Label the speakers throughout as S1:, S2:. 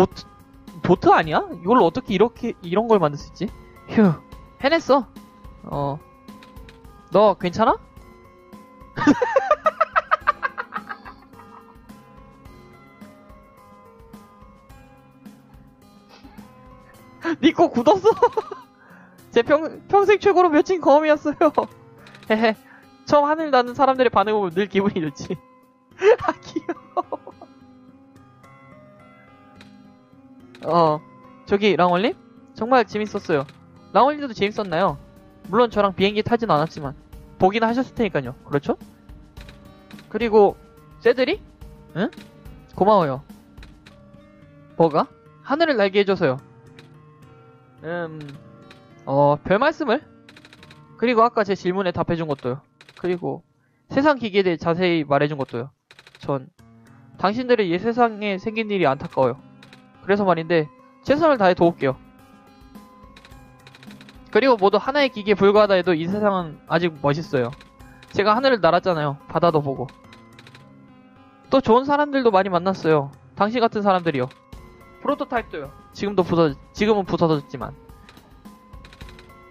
S1: 보트, 보트 아니야? 이걸 어떻게 이렇게, 이런 걸 만들 수 있지? 휴, 해냈어. 어. 너 괜찮아? 니거 굳었어. 제 평, 평생 최고로 맺힌 경험이었어요. 헤헤. 처음 하늘 나는 사람들의 반응을 보면 늘 기분이 좋지. 아, 귀여워. 어, 저기, 랑월님? 정말 재밌었어요. 랑월님도 재밌었나요? 물론 저랑 비행기 타진 않았지만, 보긴 하셨을 테니까요. 그렇죠? 그리고, 쟤들이? 응? 고마워요. 뭐가? 하늘을 날게 해줘서요. 음, 어, 별 말씀을? 그리고 아까 제 질문에 답해준 것도요. 그리고 세상 기계에 대해 자세히 말해준 것도요. 전 당신들의 이 세상에 생긴 일이 안타까워요. 그래서 말인데 최선을 다해 도울게요. 그리고 모두 하나의 기계에 불과하다 해도 이 세상은 아직 멋있어요. 제가 하늘을 날았잖아요. 바다도 보고. 또 좋은 사람들도 많이 만났어요. 당신 같은 사람들이요. 프로토타입도요. 지금도 부서, 지금은 부서졌지만.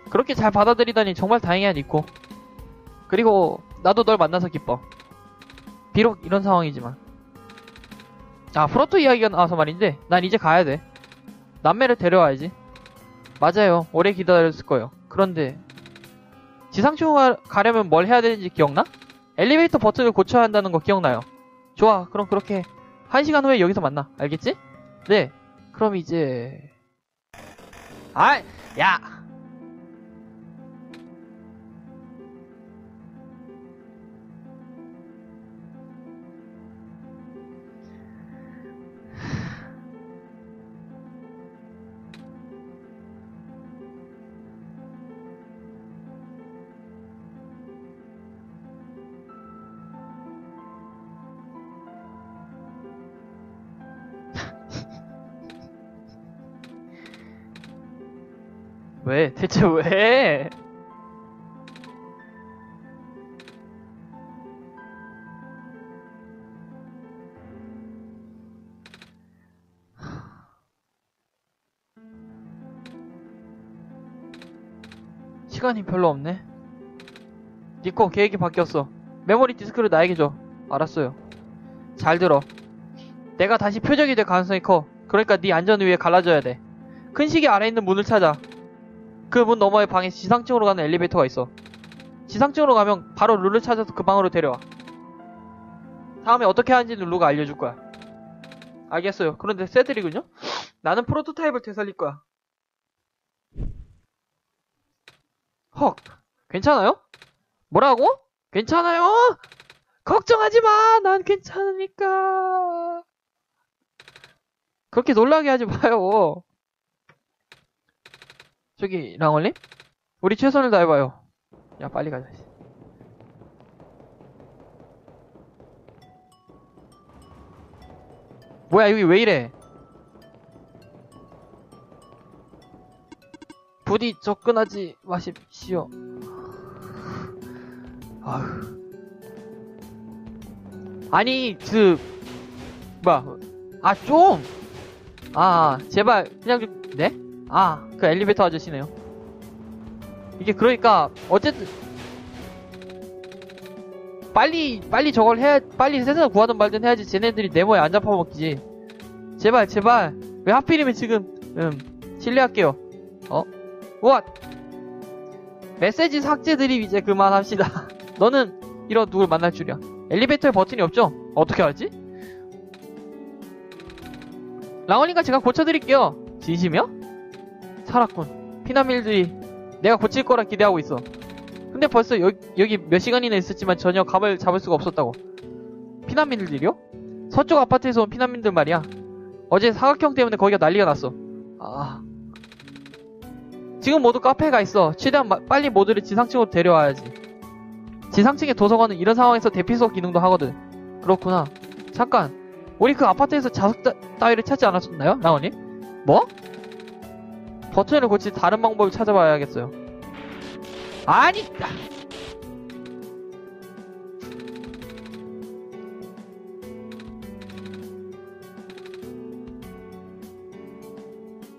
S1: 그렇게 잘 받아들이다니 정말 다행이야, 니코. 그리고, 나도 널 만나서 기뻐. 비록 이런 상황이지만. 아, 프로토 이야기가 나와서 말인데, 난 이제 가야 돼. 남매를 데려와야지. 맞아요. 오래 기다렸을 거예요. 그런데, 지상층으로 가려면 뭘 해야 되는지 기억나? 엘리베이터 버튼을 고쳐야 한다는 거 기억나요? 좋아. 그럼 그렇게, 한 시간 후에 여기서 만나. 알겠지? 네. 그럼 이제 아, 야. 왜? 대체 왜? 시간이 별로 없네. 니꺼 계획이 바뀌었어. 메모리 디스크를 나에게 줘. 알았어요. 잘 들어. 내가 다시 표적이 될 가능성이 커. 그러니까 네 안전을 위해 갈라져야 돼. 큰 시계 아래 있는 문을 찾아. 그 문 너머의 방에 지상층으로 가는 엘리베이터가 있어. 지상층으로 가면 바로 룰을 찾아서 그 방으로 데려와. 다음에 어떻게 하는지는 룰가 알려줄 거야. 알겠어요. 그런데 새들이군요? 나는 프로토타입을 되살릴 거야. 헉, 괜찮아요? 뭐라고? 괜찮아요? 걱정하지 마! 난 괜찮으니까. 그렇게 놀라게 하지 마요. 저기, 랑월님? 우리 최선을 다해봐요. 야, 빨리 가자. 씨. 뭐야, 여기 왜 이래? 부디 접근하지 마십시오. 아휴. 아니, 그, 뭐야, 아, 좀! 아, 제발, 그냥 좀, 네? 아, 그 엘리베이터 아저씨네요. 이게 그러니까, 어쨌든, 빨리, 빨리 저걸 해야, 빨리 세상을 구하든 말든 해야지 쟤네들이 네모에 안 잡아먹지. 제발, 제발. 왜 하필이면 지금, 음, 실례할게요. 어? 왓! 메시지 삭제 드립 이제 그만합시다. 너는 이런 누굴 만날 줄이야. 엘리베이터에 버튼이 없죠? 어떻게 알지? 랑원이가 제가 고쳐드릴게요. 진심이야? 살았군. 피나밀들이 내가 고칠 거라 기대하고 있어. 근데 벌써 여, 여기 몇 시간이나 있었지만 전혀 감을 잡을 수가 없었다고. 피난민들이요? 서쪽 아파트에서 온 피난민들 말이야. 어제 사각형 때문에 거기가 난리가 났어. 아. 지금 모두 카페에 가 있어. 최대한 마- 빨리 모두를 지상층으로 데려와야지. 지상층의 도서관은 이런 상황에서 대피소 기능도 하거든. 그렇구나. 잠깐. 우리 그 아파트에서 자석 따, 따위를 찾지 않았었나요? 나원님? 뭐? 버튼을 고치 다른 방법을 찾아봐야겠어요. 아니!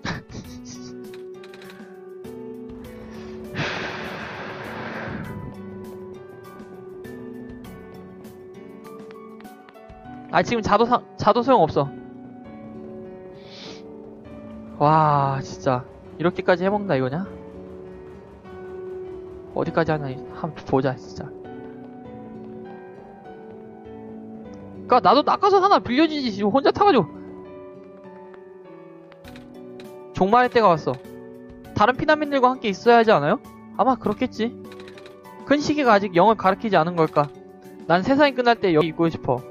S1: 아 지금 자도 사, 자도 소용 없어. 와 진짜. 이렇게까지 해먹나 이거냐? 어디까지 하나 한번 보자 진짜. 그니까 나도 낙하산 하나 빌려주지 지금 혼자 타가지고. 종말의 때가 왔어. 다른 피난민들과 함께 있어야 하지 않아요? 아마 그렇겠지. 큰 시계가 아직 영을 가리키지 않은 걸까? 난 세상이 끝날 때 여기 있고 싶어.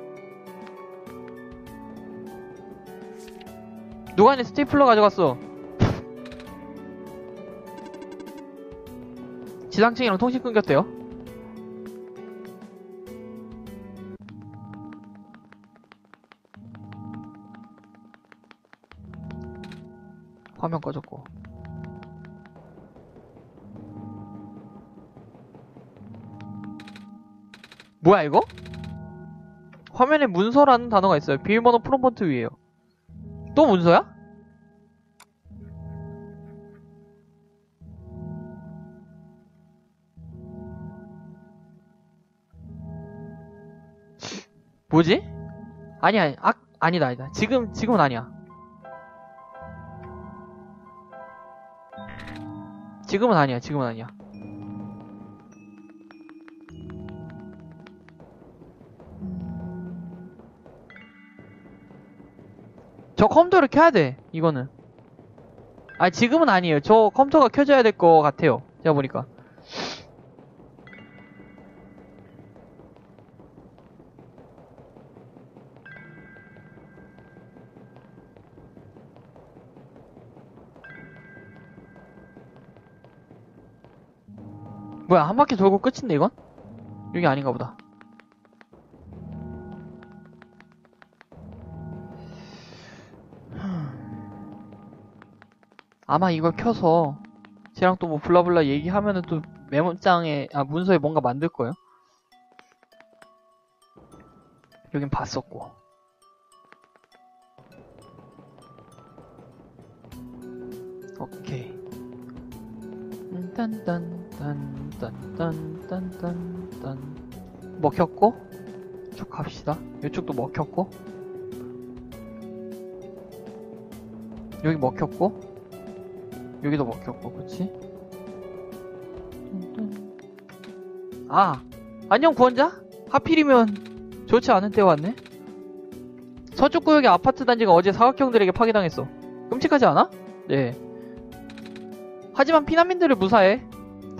S1: 누가 내 스테이플러 가져갔어 지상층이랑 통신 끊겼대요 화면 꺼졌고 뭐야 이거? 화면에 문서라는 단어가 있어요 비밀번호 프롬펀트 위에요 또 문서야? 뭐지? 아니야, 아, 아니다, 아니다. 지금, 지금은 아니야. 지금은 아니야, 지금은 아니야. 저 컴퓨터를 켜야 돼, 이거는. 아, 지금은 아니에요. 저 컴퓨터가 켜져야 될 것 같아요. 제가 보니까. 뭐야, 한 바퀴 돌고 끝인데, 이건? 여기 아닌가 보다. 아마 이걸 켜서 쟤랑 또 뭐 블라블라 얘기하면은 또 메모장에 아 문서에 뭔가 만들 거예요. 여긴 봤었고. 오케이. 딴딴딴 딴딴딴딴 먹혔고 쭉 갑시다. 이쪽도 먹혔고 여기 먹혔고 여기도 먹혔고, 그치? 아, 안녕 구원자? 하필이면 좋지 않은 때 왔네? 서쪽 구역의 아파트 단지가 어제 사각형들에게 파괴당했어. 끔찍하지 않아? 네. 하지만 피난민들을 무사해.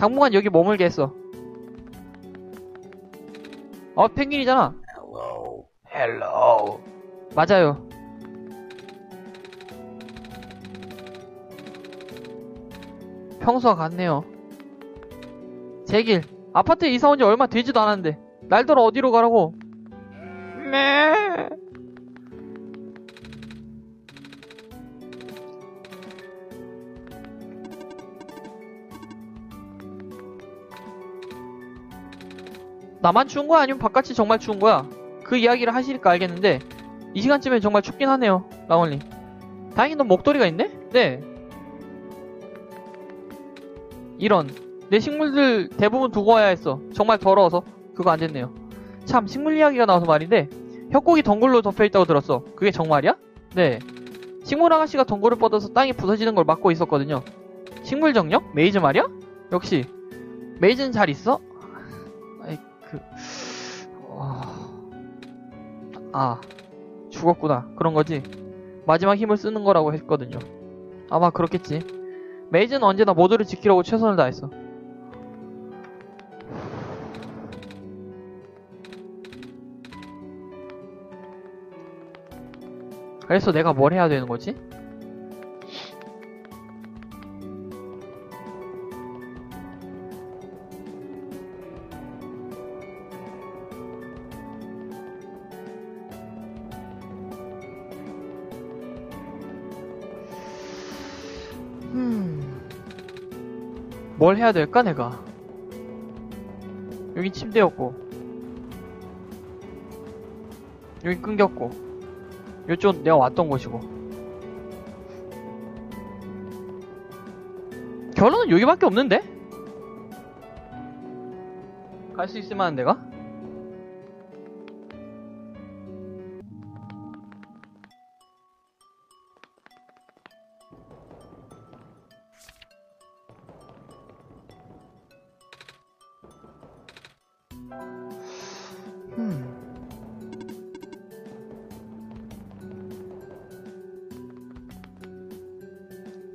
S1: 당분간 여기 머물게 했어. 어, 펭귄이잖아.
S2: Hello. Hello.
S1: 맞아요. 평소와 같네요. 제길, 아파트에 이사 온 지 얼마 되지도 않았는데, 날더러 어디로 가라고? 네. 나만 추운 거야? 아니면 바깥이 정말 추운 거야? 그 이야기를 하시니까 알겠는데, 이 시간쯤엔 정말 춥긴 하네요, 라온리. 다행히 넌 목도리가 있네? 네. 이런 내 식물들 대부분 두고 와야 했어 정말 더러워서 그거 안 됐네요 참 식물 이야기가 나와서 말인데 협곡이 덩굴로 덮여있다고 들었어 그게 정말이야? 네 식물 아가씨가 덩굴을 뻗어서 땅이 부서지는 걸 막고 있었거든요 식물 정력? 메이즈 말이야? 역시 메이즈는 잘 있어? 아 죽었구나 그런 거지 마지막 힘을 쓰는 거라고 했거든요 아마 그렇겠지 메이즈는 언제나 모두를 지키려고 최선을 다했어. 그래서 내가 뭘 해야 되는 거지? 뭘 해야 될까 내가 여기 침대였고 여기 끊겼고 이쪽 내가 왔던 곳이고 결혼은 여기밖에 없는데? 갈 수 있을 만한 데가?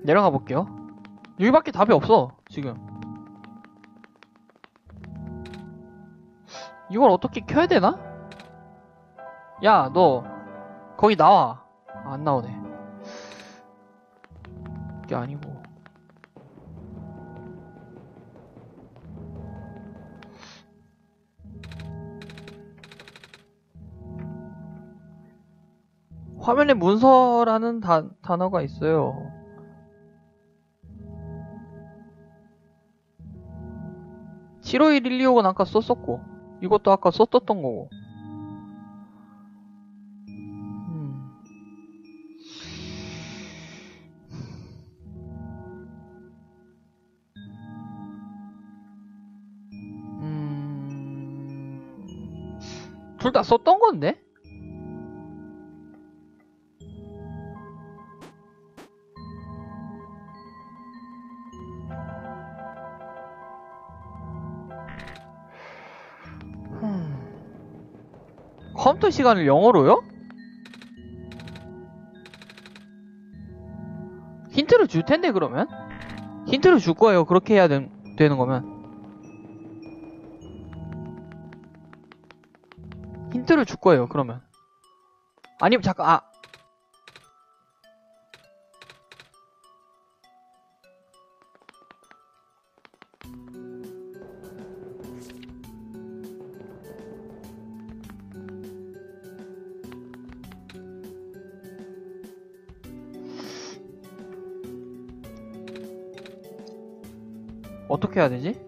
S1: 내려가 볼게요. 여기밖에 답이 없어, 지금. 이걸 어떻게 켜야 되나? 야, 너, 거기 나와. 아, 안 나오네. 이게 아니고. 화면에 문서라는 단, 단어가 있어요. (75112호는) 아까 썼었고 이것도 아까 썼었던 거고 음. 음... 둘 다 썼던 건데? 컴퓨터 시간을 영어로요? 힌트를 줄 텐데 그러면? 힌트를 줄 거예요. 그렇게 해야 되, 되는 거면. 힌트를 줄 거예요. 그러면. 아니면 잠깐 아 어떻게 해야 되지?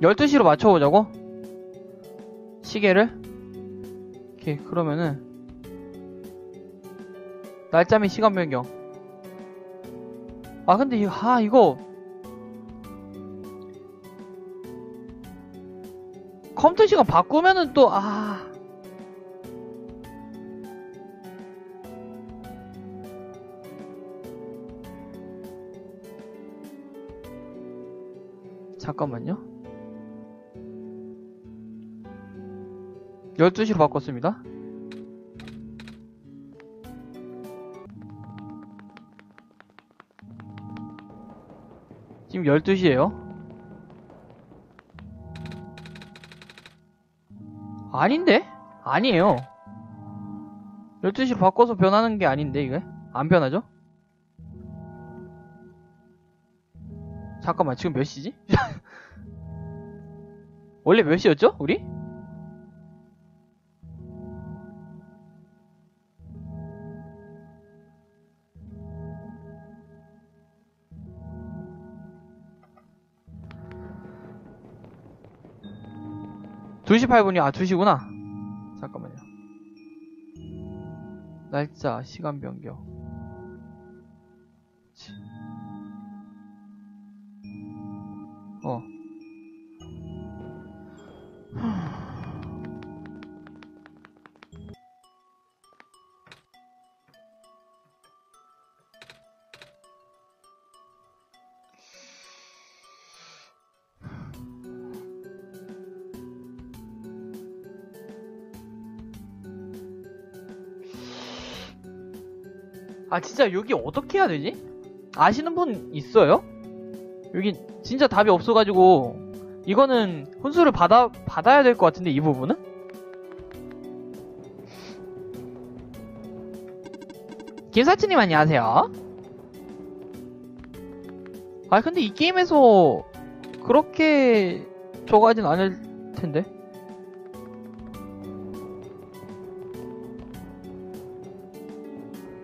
S1: 열두 시로 맞춰보자고? 시계를? 오케이, 그러면은, 날짜 및 시간 변경. 아, 근데, 이- 아, 이거, 컴퓨터 시간 바꾸면은 또, 아. 잠깐만요. 12시로 바꿨습니다. 지금 12시에요. 아닌데? 아니에요. 12시로 바꿔서 변하는 게 아닌데, 이게? 안 변하죠? 잠깐만, 지금 몇 시지? 원래 몇 시였죠? 우리? 두시 8분이요? 아, 2시구나. 잠깐만요. 날짜, 시간 변경. 어. 아 진짜 여기 어떻게 해야 되지? 아시는 분 있어요? 여기 진짜 답이 없어가지고 이거는 혼수를 받아 받아야 될 것 같은데 이 부분은? 김사치님 안녕하세요. 아 근데 이 게임에서 그렇게 저거 하진 않을 텐데.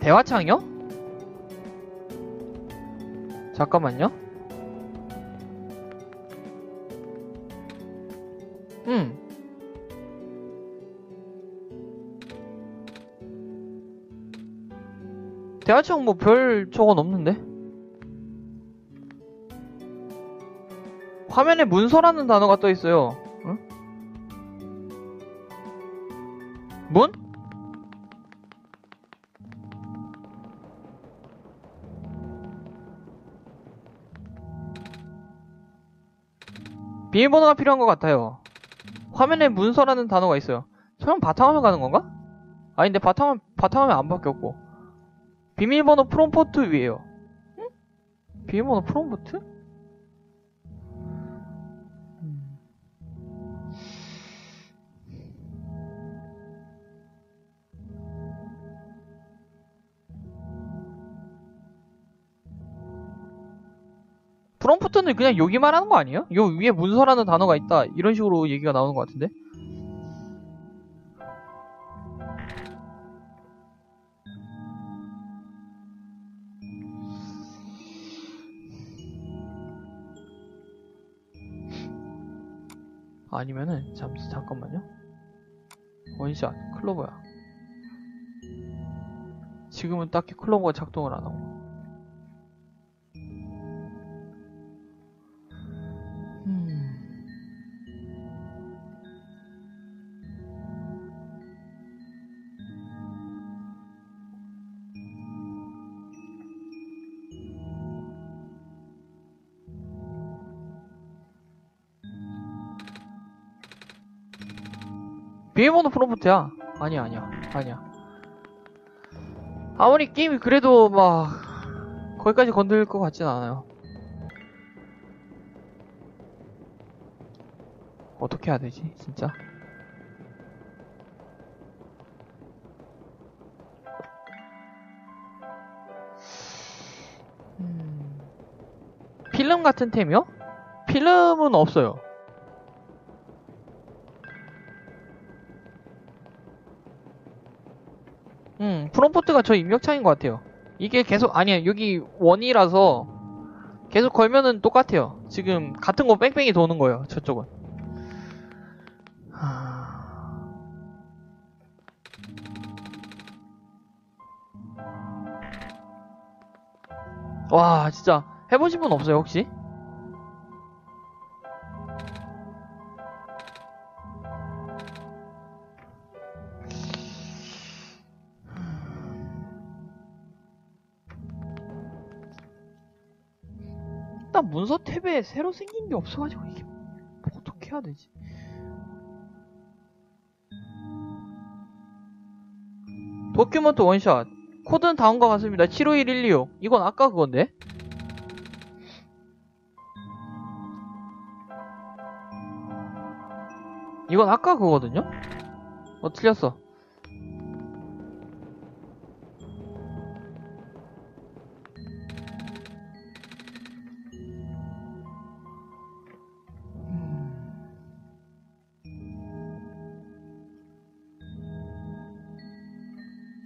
S1: 대화창이요? 잠깐만요. 음. 대화창 뭐별 저건 없는데? 화면에 문서라는 단어가 떠 있어요. 응? 문? 비밀번호가 필요한 것 같아요. 화면에 문서라는 단어가 있어요. 설마 바탕화면 가는 건가? 아닌데 바탕화면, 바탕화면 안 바뀌었고. 비밀번호 프롬포트 위에요. 응? 비밀번호 프롬포트? 프롬프트는 그냥 여기 말하는 거 아니에요? 요 위에 문서라는 단어가 있다. 이런 식으로 얘기가 나오는 것 같은데? 아니면은 잠 잠깐만요. 원샷 클로버야. 지금은 딱히 클로버가 작동을 안 하고 비밀번호 프롬프트야. 아니야, 아니야, 아니야. 아무리 게임이 그래도 막 거기까지 건들 것 같진 않아요. 어떻게 해야 되지, 진짜? 음, 필름 같은 템이요? 필름은 없어요. 프롬프트가 저 입력창인 것 같아요. 이게 계속, 아니야, 여기 원이라서 계속 걸면은 똑같아요. 지금 같은 거 뺑뺑이 도는 거예요, 저쪽은. 하... 와, 진짜 해보신 분 없어요, 혹시? 문서 탭에 새로 생긴 게 없어가지고 이게 뭐 어떻게 해야 되지? 도큐먼트 원샷. 코드는 다음 과 같습니다. 75112 이건 아까 그건데? 이건 아까 그거거든요? 어 틀렸어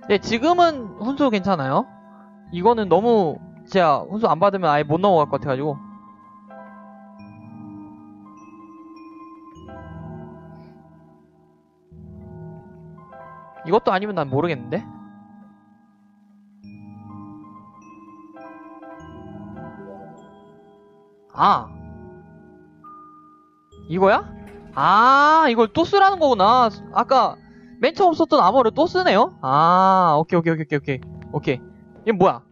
S1: 네, 지금은 훈수 괜찮아요. 이거는 너무 제가 훈수 안 받으면 아예 못 넘어갈 것 같아가지고. 이것도 아니면 난 모르겠는데? 아. 이거야? 아, 이걸 또 쓰라는 거구나. 아까 맨 처음 썼던 암호를 또 쓰네요? 아, 오케이, 오케이, 오케이, 오케이, 오케이. 이게 뭐야?